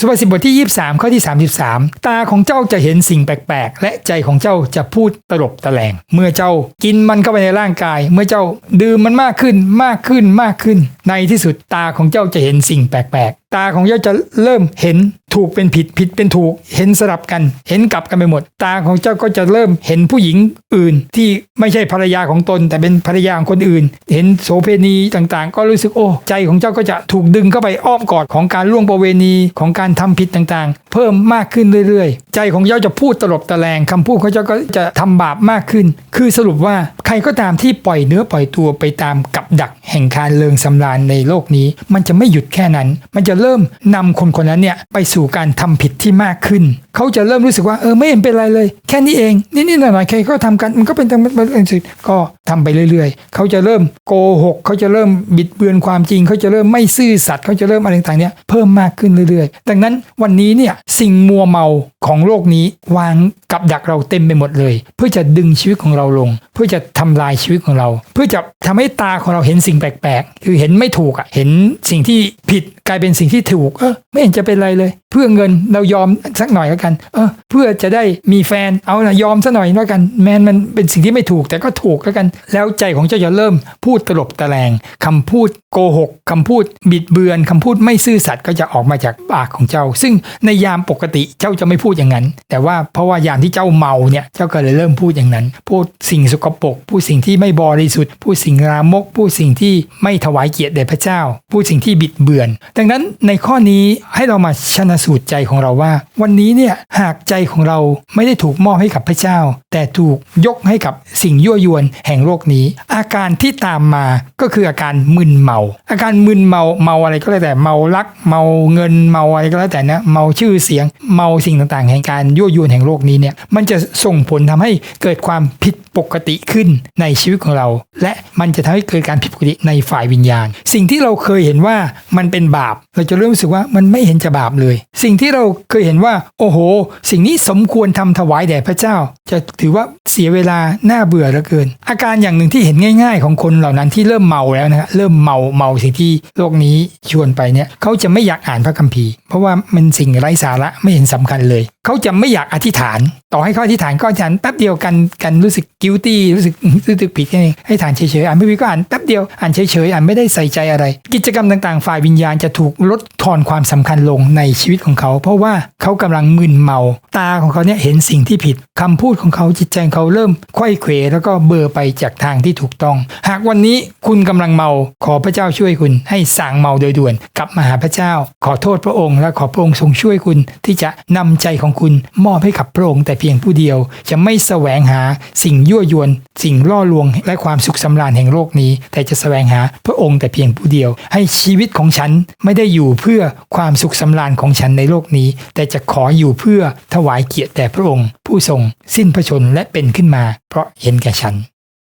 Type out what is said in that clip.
สุภาษิตบทที่ 23 ข้อที่ 33 ตาของเจ้าจะเห็นสิ่งแปลกๆ และใจของเจ้าจะพูดตลบตะแลง เมื่อเจ้ากินมันเข้าไปในร่างกาย เมื่อเจ้าดื่มมันมากขึ้นมากขึ้นมากขึ้น ในที่สุดตาของเจ้าจะเห็นสิ่งแปลก ตาของเจ้าจะเริ่มเห็นถูกเป็นผิดผิดเป็นถูก เห็นสลับกัน เห็นกลับกันไปหมด ตาของเจ้าก็จะเริ่มเห็นผู้หญิงอื่น ที่ไม่ใช่ภรรยาของตน แต่เป็นภรรยาของคนอื่น เห็นโสเพณีต่างๆ ก็รู้สึกโอ้ใจของเจ้าก็จะถูกดึงเข้าไปอ้อมกอดของการล่วงประเวณีของการทำผิดต่างๆ เพิ่มมากขึ้นเรื่อยๆ ใจของเจ้าจะพูดตลบตะแลงคำพูดของเจ้าก็จะทำบาปมากขึ้น คือสรุปว่าใครก็ตามที่ปล่อยเนื้อปล่อยตัวไปตามกับดักแห่งการเลิงสำราญในโลกนี้ มันจะไม่หยุดแค่นั้น มันจะเริ่มนำคนคนนั้นเนี่ยไปสู่การทำผิดที่มากขึ้น เขาจะเริ่มรู้สึกว่าเออไม่เห็นเป็นไรเลย แค่นี้เองนิดๆหน่อยๆใครก็ทำกันมันก็เป็นธรรมดาสุดก็ทำไปเรื่อย ๆ เขาจะเริ่มโกหกเขาจะเริ่มบิดเบือนความจริง เขาจะเริ่มไม่ซื่อสัตย์เขาจะเริ่มอะไรต่างๆเนี่ยเพิ่มมากขึ้นเรื่อยๆ ดังนั้นวันนี้เนี่ยสิ่งมัวเมาของโลกนี้วางกับดักเราเต็มไปหมดเลย เพื่อจะดึงชีวิตของเราลง เพื่อจะทำลายชีวิตของเรา เพื่อจะทำให้ตาของเราเห็นสิ่งแปลกๆ คือเห็นไม่ถูกอะเห็นสิ่งที่ผิดกลายเป็นสิ่งที่ถูกเออไม่เห็นจะเป็นไรเลย เพื่อเงินเรายอมสักหน่อยแล้วกัน เออ เพื่อจะได้มีแฟนเอานะยอมสักหน่อยแล้วกัน แมนมันเป็นสิ่งที่ไม่ถูกแต่ก็ถูกแล้วกัน แล้วใจของเจ้าจะเริ่มพูดตลบตะแลงคำพูดโกหกคำพูดบิดเบือนคำพูดไม่ซื่อสัตย์ก็จะออกมาจากปากของเจ้า ซึ่งในยามปกติเจ้าจะไม่พูดอย่างนั้น แต่ว่าเพราะว่ายามที่เจ้าเมาเนี่ยเจ้าก็เลยเริ่มพูดอย่างนั้น พูดสิ่งสกปรกพูดสิ่งที่ไม่บริสุทธิ์พูดสิ่งรามกพูดสิ่งที่ไม่ถวายเกียรติแด่พระเจ้า พูดสิ่งที่บิดเบือน ดังนั้นในข้อนี้ให้เรามาชนะสูตรใจของเราว่า วันนี้เนี่ยหากใจของเราไม่ได้ถูกมอบให้กับพระเจ้า แต่ถูกยกให้กับสิ่งยั่วยวนแห่งโลกนี้ อาการที่ตามมาก็คืออาการมึนเมา อาการมึนเมาเมาอะไรก็แล้วแต่เมารัก เมาเงินเมาอะไรก็แล้วแต่นะเมาชื่อเสียงเมาสิ่งต่างๆ แห่งการยั่วยวนแห่งโลกนี้เนี่ยมันจะส่งผลทำให้เกิดความผิด ปกติขึ้นในชีวิตของเรา และมันจะทำให้เกิดการผิดปกติในฝ่ายวิญญาณ สิ่งที่เราเคยเห็นว่ามันเป็นบาป เราจะเริ่มรู้สึกว่ามันไม่เห็นจะบาปเลย สิ่งที่เราเคยเห็นว่า โอ้โห สิ่งนี้สมควรทำถวายแด่พระเจ้า จะถือว่าเสียเวลาน่าเบื่อเหลือเกิน อาการอย่างหนึ่งที่เห็นง่าย ๆ ของคนเหล่านั้นที่เริ่มเมาแล้วนะฮะเริ่มเมาเมาสิ่งที่โลกนี้ชวนไปเนี่ยเขาจะไม่อยากอ่านพระคัมภีร์ เพราะว่ามันสิ่งไร้สาระไม่เห็นสำคัญเลย เขาจะไม่อยากอธิษฐานต่อให้ขาอธิษฐานก็ฉันแป๊บเดียวกันกันรู้สึกกิวตี้รู้สึกรู้สึกผิดแค่นี้ให้ฐานเฉยๆอ่านไม่วิก็อ่านแป๊บเดียวอ่านเฉยๆอ่านไม่ได้ใส่ใจอะไร กิจกรรมต่างๆ ฝ่ายวิญญาณจะถูกลดทอนความสำคัญลงในชีวิตของเขา เพราะว่าเขากำลังมึนเมา ตาของเขาเนี่ยเห็นสิ่งที่ผิดคำพูดของเขาจิตใจเขาเริ่มไขว้เขวแล้วก็เบลอไปจากทางที่ถูกต้อง หากวันนี้คุณกำลังเมาขอพระเจ้าช่วยคุณ ให้สางเมาโดยด่วนกลับมาหาพระเจ้า ขอโทษพระองค์ และขอพระองค์ทรงช่วยคุณ ที่จะนำใจของคุณมอบให้กับพระองค์แต่เพียงผู้เดียว จะไม่แสวงหาสิ่งยั่วยวน สิ่งล่อลวง และความสุขสำราญแห่งโลกนี้ แต่จะแสวงหาพระองค์แต่เพียงผู้เดียว ให้ชีวิตของฉันไม่ได้อยู่เพื่อความสุขสำราญของฉันในโลกนี้ แต่จะขออยู่เพื่อถวายเกียรติแด่พระองค์ ผู้ทรงสิ้นพระชนและเป็นขึ้นมา เพราะเห็นแก่ฉัน